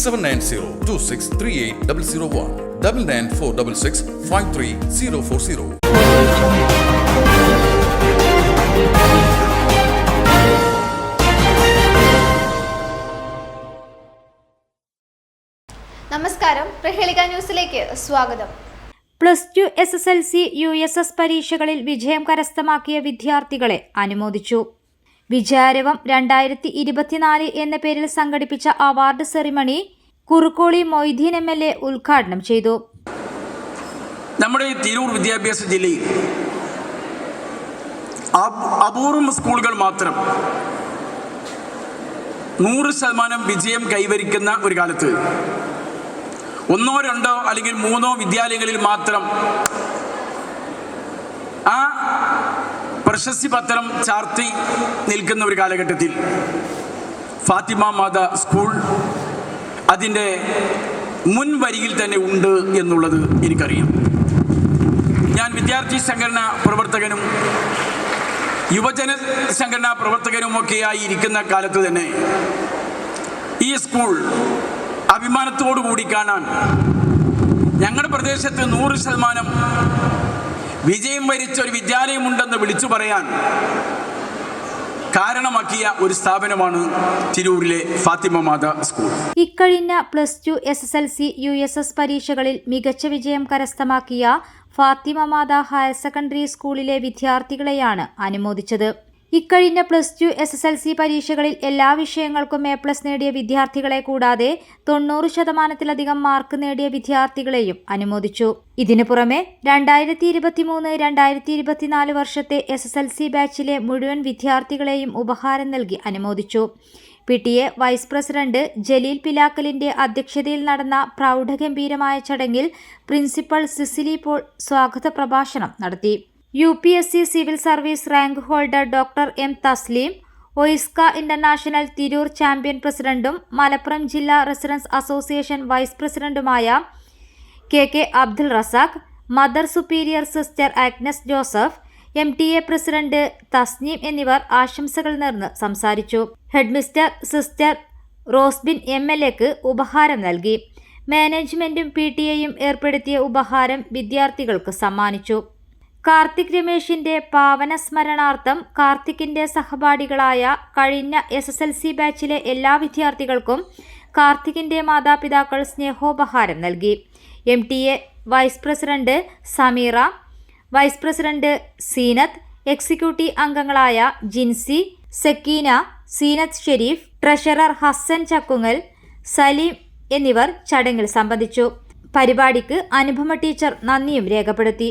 Seven nine zero two six three eight double zero one double nine four double six five three zero four zero നമസ്കാരം. പ്രഹേളിക ന്യൂസിലേക്ക് സ്വാഗതം. Plus two S S L C U S S പരീക്ഷകളിൽ വിജയം കരസ്ഥമാക്കിയ വിദ്യാർത്ഥികളെ അനുമോദിച്ചു. വിജയാരവം രണ്ടായിരത്തി ഇരുപത്തിനാല് എന്ന പേരിൽ സംഘടിപ്പിച്ച award ceremony Kurukkoli Moideen M L A ഉദ്ഘാടനം ചെയ്തു. നമ്മുടെ തിരൂർ വിദ്യാഭ്യാസ ജില്ലയിൽ അപ്- അപൂർവം സ്കൂളുകൾ മാത്രം നൂറ് ശതമാനം വിജയം കൈവരിക്കുന്ന ഒരു കാലത്ത് ഒന്നോ രണ്ടോ അല്ലെങ്കിൽ മൂന്നോ വിദ്യാലയങ്ങളിൽ മാത്രം പ്രശസ്തി പത്രം ചാർത്തി നിൽക്കുന്ന ഒരു കാലഘട്ടത്തിൽ ഫാത്തിമ മാത സ്കൂൾ അതിന്റെ മുൻവരിയിൽ തന്നെ ഉണ്ട് എന്നുള്ളത് എനിക്കറിയാം. ഞാൻ വിദ്യാർത്ഥി സംഘടനാ പ്രവർത്തകനും യുവജന സംഘടനാ പ്രവർത്തകനുമൊക്കെയായി ഇരിക്കുന്ന കാലത്ത് തന്നെ ഈ സ്കൂൾ അഭിമാനത്തോടു കൂടി കാണാൻ ഞങ്ങളുടെ പ്രദേശത്ത് നൂറ് ശതമാനം വിജയം വരിച്ച ഒരു വിദ്യാലയമുണ്ടെന്ന് വിളിച്ചു പറയാൻ കാരണമാക്കിയ ഒരു സ്ഥാപനമാണ് തിരൂരിലെ ഫാത്തിമ മാത സ്കൂൾ. ഇക്കഴിഞ്ഞ plus two S S L C U S S പരീക്ഷകളിൽ മികച്ച വിജയം കരസ്ഥമാക്കിയ ഫാത്തിമ മാത ഹയർ സെക്കൻഡറി സ്കൂളിലെ വിദ്യാർത്ഥികളെയാണ് അനുമോദിച്ചത്. ഇക്കഴിഞ്ഞ plus two S S L C പരീക്ഷകളിൽ എല്ലാ വിഷയങ്ങൾക്കും എ പ്ലസ് നേടിയ വിദ്യാർത്ഥികളെ കൂടാതെ തൊണ്ണൂറ് ശതമാനത്തിലധികം മാർക്ക് നേടിയ വിദ്യാർത്ഥികളെയും അനുമോദിച്ചു. ഇതിനു പുറമെ രണ്ടായിരത്തി രണ്ടായിരത്തി ഇരുപത്തിനാല് വർഷത്തെ എസ് എസ് എൽ സി ബാച്ചിലെ മുഴുവൻ വിദ്യാർത്ഥികളെയും ഉപഹാരം നൽകി അനുമോദിച്ചു. P T A vice president Jaleel പിലാക്കലിന്റെ അധ്യക്ഷതയിൽ നടന്ന പ്രൗഢഗംഭീരമായ ചടങ്ങിൽ പ്രിൻസിപ്പൽ സിസിലി പോൾ സ്വാഗത പ്രഭാഷണം നടത്തി. U P S C civil service rank holder doctor M Thasleem Oisca international Tirur champion പ്രസിഡന്റും മലപ്പുറം ജില്ലാ റെസിഡൻസ് അസോസിയേഷൻ വൈസ് പ്രസിഡന്റുമായ K K Abdul Razak mother superior sister Agnes Joseph M T A president Thasneem എന്നിവർ ആശംസകൾ നേർന്ന് സംസാരിച്ചു. Headmistress sister Rosbin M L എക്ക് ഉപഹാരം നൽകി. മാനേജ്മെന്റും പി ടി എയും ഏർപ്പെടുത്തിയ ഉപഹാരം വിദ്യാർത്ഥികൾക്ക് സമ്മാനിച്ചു. കാർത്തിക് രമേശിന്റെ പാവന സ്മരണാർത്ഥം കാർത്തിക്കിന്റെ സഹപാഠികളായ കഴിഞ്ഞ എസ് എസ് എൽ സി ബാച്ചിലെ എല്ലാ വിദ്യാർത്ഥികൾക്കും കാർത്തിക്കിന്റെ മാതാപിതാക്കൾ സ്നേഹോപഹാരം നൽകി. M T A vice president Sameera vice president Seenath executive അംഗങ്ങളായ ജിൻസി സക്കീന സീനത്ത് ഷെരീഫ് ട്രഷറർ ഹസൻ ചക്കുങ്ങൽ സലീം എന്നിവർ ചടങ്ങിൽ സംബന്ധിച്ചു. പരിപാടിക്ക് അനുപമ ടീച്ചർ നന്ദിയും രേഖപ്പെടുത്തി.